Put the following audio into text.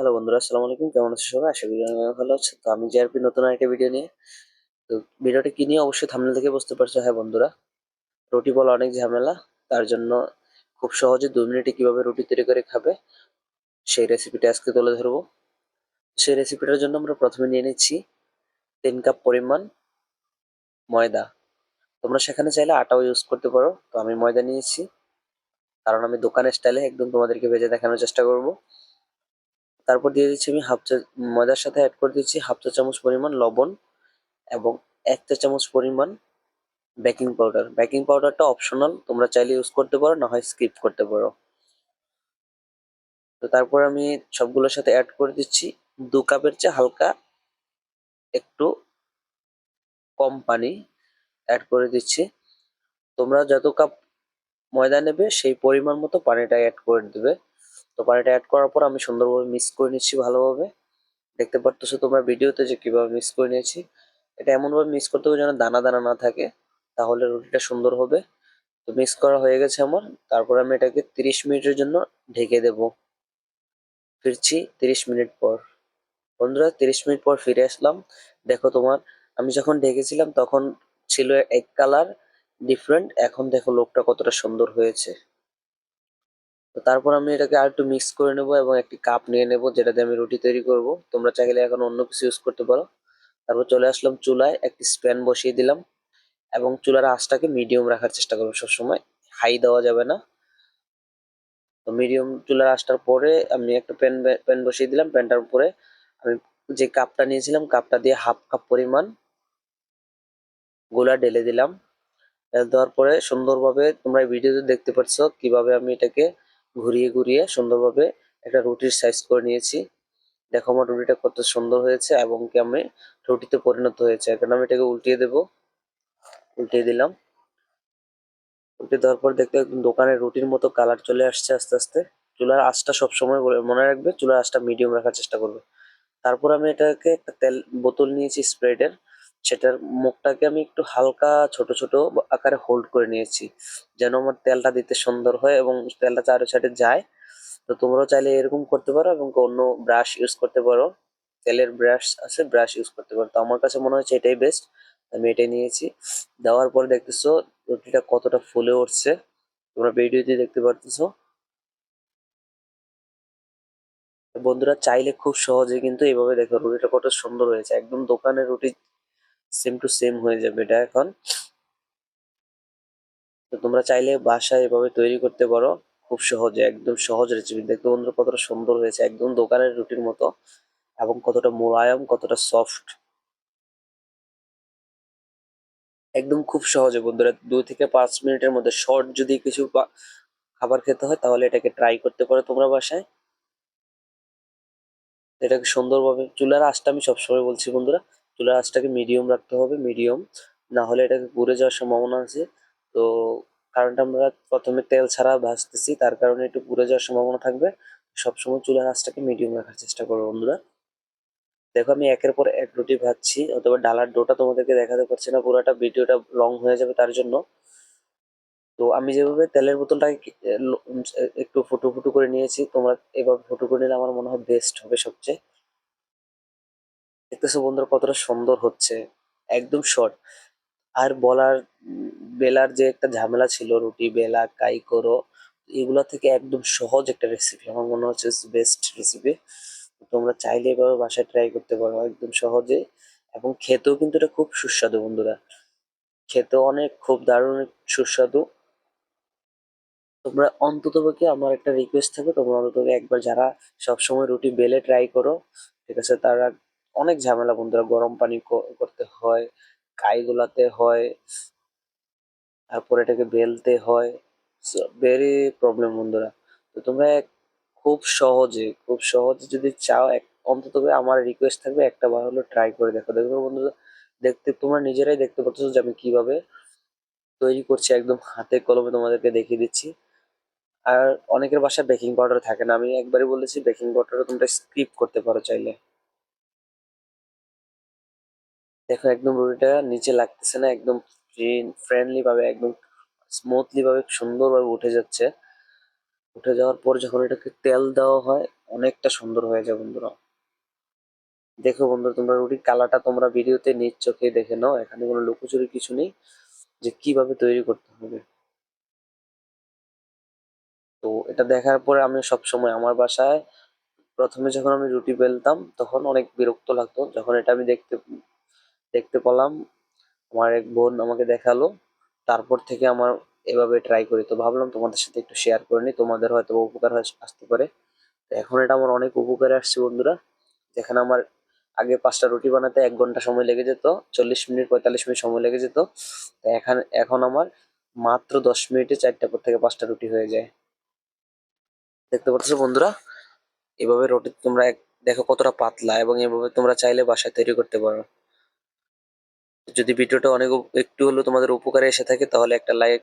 Hello বন্ধুরা, আসসালামু আলাইকুম। কেমন আছো সবাই? আশা করি ভালো আছে তো আমি জিআরপি নতুন একটা ভিডিও নিয়ে। তো ভিডিওটা কি নিয়ে? অবশ্যই থামনেল থেকে বুঝতে পারছ। হ্যাঁ বন্ধুরা, রুটি বলা অনেক ঝামেলা। তার জন্য খুব সহজে দুই মিনিটে কীভাবে রুটি তৈরি করে খাবে, সেই রেসিপিটা আজকে তুলে ধরবো। সেই রেসিপিটার জন্য আমরা প্রথমে নিয়ে নিচ্ছি তিন কাপ পরিমাণ ময়দা। তোমরা সেখানে চাইলে আটাও ইউজ করতে পারো। তো আমি ময়দা নিয়েছি। কারণ আমি দোকানের স্টাইলে একদম তোমাদেরকে ভেজে দেখানোর চেষ্টা করব। তারপর দিয়ে দিচ্ছি আমি হাফ চা ময়দার সাথে অ্যাড করে দিচ্ছি হাফ চা চামচ পরিমাণ লবণ এবং এক চা চামচ পরিমাণ বেকিং পাউডার বেকিং পাউডারটা অপশনাল তোমরা চাইলে ইউজ করতে পারো, না হয় স্কিপ করতে পারো। তো তারপর আমি সবগুলোর সাথে অ্যাড করে দিচ্ছি। দু কাপের চেয়ে হালকা একটু কম পানি অ্যাড করে দিচ্ছি। তোমরা যত কাপ ময়দা নেবে, সেই পরিমাণ মতো পানিটা অ্যাড করে দেবে। তো পানিটা অ্যাড করার পর আমি সুন্দরভাবে মিক্স করে নিচ্ছি ভালোভাবে। দেখতে পারতেছো তোমরা ভিডিওতে যে কীভাবে মিক্স করে নিয়েছি। এটা এমনভাবে মিক্স করতে হবে যেন দানা দানা না থাকে, তাহলে রুটিটা সুন্দর হবে। তো মিক্স করা হয়ে গেছে আমার। তারপর আমি এটাকে তিরিশ মিনিটের জন্য ঢেকে দেব। ফিরছি তিরিশ মিনিট পর। বন্ধুরা, তিরিশ মিনিট পর ফিরে আসলাম। দেখো তোমার, আমি যখন ঢেকেছিলাম তখন ছিল এক কালার ডিফারেন্ট এখন দেখো লোকটা কতটা সুন্দর হয়েছে। তো তারপর আমি এটাকে আর একটু মিক্স করে নেব এবং একটি কাপ নিয়ে নেব যেটা দিয়ে আমি রুটি তৈরি করব। তোমরা চাইলে এখন অন্য কিছু ইউজ করতে পারো। তারপর চলে আসলাম চুলায়, একটি স্প্যান বসিয়ে দিলাম এবং চুলার আঁচটাকে মিডিয়াম রাখার চেষ্টা করব সবসময়। হাই দেওয়া যাবে না। তো মিডিয়াম চুলার আঁচটার পরে আমি একটা প্যান প্যান বসিয়ে দিলাম। প্যানটার উপরে আমি যে কাপটা নিয়েছিলাম কাপটা দিয়ে হাফ কাপ পরিমাণ গোলা ঢেলে দিলাম। ঢেলে দেওয়ার পরে সুন্দরভাবে তোমরা ভিডিওতে দেখতে পাচ্ছ কীভাবে আমি এটাকে ঘুরিয়ে ঘুরিয়ে সুন্দরভাবে একটা রুটির সাইজ করে নিয়েছি। দেখো আমার রুটিটা কত সুন্দর হয়েছে এবং কি আমি রুটিতে পরিণত হয়েছে। এখন আমি এটাকে উল্টিয়ে দেব। উল্টিয়ে দিলাম। উল্টিয়ে দেওয়ার পর দেখতে দোকানের রুটির মতো কালার চলে আসছে আস্তে আস্তে। চুলার আঁচটা সবসময় মনে রাখবে, চুলার আঁচটা মিডিয়াম রাখার চেষ্টা করবে। তারপর আমি এটাকে একটা তেল বোতল নিয়েছি স্প্রেডের সেটার মুখটাকে আমি একটু হালকা ছোট ছোট আকারে হোল্ড করে নিয়েছি, যেন আমার তেলটা দিতে সুন্দর হয় এবং তেলটা চারো সাইডে যায়। তো তোমরাও চাইলে এরকম করতে পারো এবং অন্য ব্রাশ ইউজ করতে পারো। তেলের ব্রাশ আছে ব্রাশ ইউজ করতে পারো। তো আমার কাছে মনে হচ্ছে এটাই বেস্ট আমি এটাই নিয়েছি। দেওয়ার পরে দেখতেছো রুটিটা কতটা ফুলে উঠছে। তোমরা ভিডিওতে দেখতে পারতেছো। বন্ধুরা চাইলে খুব সহজে কিন্তু এইভাবে দেখো রুটিটা কত সুন্দর হয়েছে। একদম দোকানের রুটি সেম টু সেম হয়ে যাবে এটা এখন। তো তোমরা চাইলে বাসায় এভাবে তৈরি করতে পারো। খুব সহজে, একদম সহজ রেসিপি দেখতে বন্ধুরা কতটা সুন্দর হয়েছে, একদম দোকানের রুটির মতো এবং কতটা মোলায়েম, কতটা সফট একদম খুব সহজে বন্ধুরা, দুই থেকে পাঁচ মিনিটের মধ্যে শর্ট যদি কিছু খাবার খেতে হয়, তাহলে এটাকে ট্রাই করতে পারো তোমরা বাসায়। এটাকে সুন্দরভাবে, চুলার আঁচটা আমি সবসময় বলছি বন্ধুরা চুলার আঁচটাকে মিডিয়াম রাখতে হবে মিডিয়াম না হলে এটাকে পুড়ে যাওয়ার সম্ভাবনা আছে। তো কারণটা আমরা প্রথমে তেল ছাড়া ভাজতেছি তার কারণে একটু পুড়ে যাওয়ার সম্ভাবনা থাকবে। সবসময় চুলার আঁচটাকে মিডিয়াম রাখার চেষ্টা করব বন্ধুরা। দেখো আমি একের পর এক রুটি ভাজছি, অথবা ডালার ডোটা তোমাদেরকে দেখাতে পারছি না, পুরোটা ভিডিওটা লং হয়ে যাবে তার জন্য। তো আমি যেভাবে তেলের বোতলটাকে একটু ফুটো ফুটো করে নিয়েছি, তোমরা এভাবে ফুটো করে নিলে আমার মনে হয় বেস্ট হবে সবচেয়ে। দেখতেছো বন্ধুরা কতটা সুন্দর হচ্ছে। একদম শর্ট আর বলার বেলার যে একটা ঝামেলা ছিল, রুটি, বেলা, কাই, করো, এগুলো থেকে একদম সহজ একটা রেসিপি আমার মনে হচ্ছে বেস্ট রেসিপি তোমরা চাইলে এভাবে বাসায় ট্রাই করতে পারো, একদম সহজে। এবং খেতেও কিন্তু এটা খুব সুস্বাদু বন্ধুরা। খেতেও অনেক, খুব দারুণ সুস্বাদু। তোমরা অন্ততপক্ষে আমার একটা রিকোয়েস্ট থাকবে, তোমরা অন্তত একবার যারা সবসময় রুটি, বেলে ট্রাই করো, ঠিক আছে, তারা অনেক ঝামেলা বন্ধুরা। গরম পানি করতে হয়, কাই গোলাতে হয়, তারপর এটাকে বেলতে হয়। ভেরি প্রবলেম বন্ধুরা। তো তোমরা খুব সহজে খুব সহজে যদি চাও, এক, অন্তত আমার রিকোয়েস্ট থাকবে, একটা বার হলো ট্রাই করে দেখো। দেখো বন্ধুরা, দেখতে, তোমরা নিজেরাই দেখতে পাচ্ছ যে আমি কীভাবে তৈরি করছি। একদম হাতে কলমে তোমাদেরকে দেখিয়ে দিচ্ছি। আর অনেকের বাসায় বেকিং পাউডার থাকে না। আমি একবারই বলেছি বেকিং পাউডারও তোমরা স্কিপ করতে পারো চাইলে। দেখো, একদম রুটিটা নিচে লাগতেছে না, একদম ফ্রেন্ডলি ভাবে, একদম স্মুথলি ভাবে সুন্দরভাবে উঠে যাচ্ছে। উঠে যাওয়ার পর যখন এটাকে তেল দেওয়া হয়, অনেকটা সুন্দর হয়ে যায় বন্ধুরা। দেখো বন্ধুরা, তোমরা রুটির কালারটা তোমরা ভিডিওতে নিজ চোখে দেখে নাও, এখানে কোনো লুকোচুরি কিছু নেই, যে কীভাবে তৈরি করতে হবে। তো এটা দেখার পরে আমি সব সময় আমার বাসায় প্রথমে যখন আমি রুটি বেলতাম, তখন অনেক বিরক্ত লাগতো। যখন এটা আমি দেখতে দেখতে পেলাম। আমার এক বোন আমাকে দেখাল। তারপর থেকে আমার এভাবে ট্রাই করি। তো ভাবলাম তোমাদের সাথে একটু শেয়ার করে নিই। তোমাদের হয়তো উপকার আসতে পারে। তো এখন এটা আমার অনেক উপকারে আসছে বন্ধুরা। যেখানে আমার আগে পাঁচটা রুটি বানাতে এক ঘণ্টা সময় লেগে যেত। চল্লিশ মিনিট, পঁয়তাল্লিশ মিনিট সময় লেগে যেত। এখন এখন আমার মাত্র দশ মিনিটে চারটা পর থেকে পাঁচটা রুটি হয়ে যায়। দেখতে পাচ্ছ বন্ধুরা? এভাবে রুটি তোমরা দেখো কতটা পাতলা এবং এভাবে তোমরা চাইলে বাসায় তৈরি করতে পারো। যদি ভিডিও টা অনেক একটু হলেও তোমাদের উপকারে এসে থাকে তাহলে একটা লাইক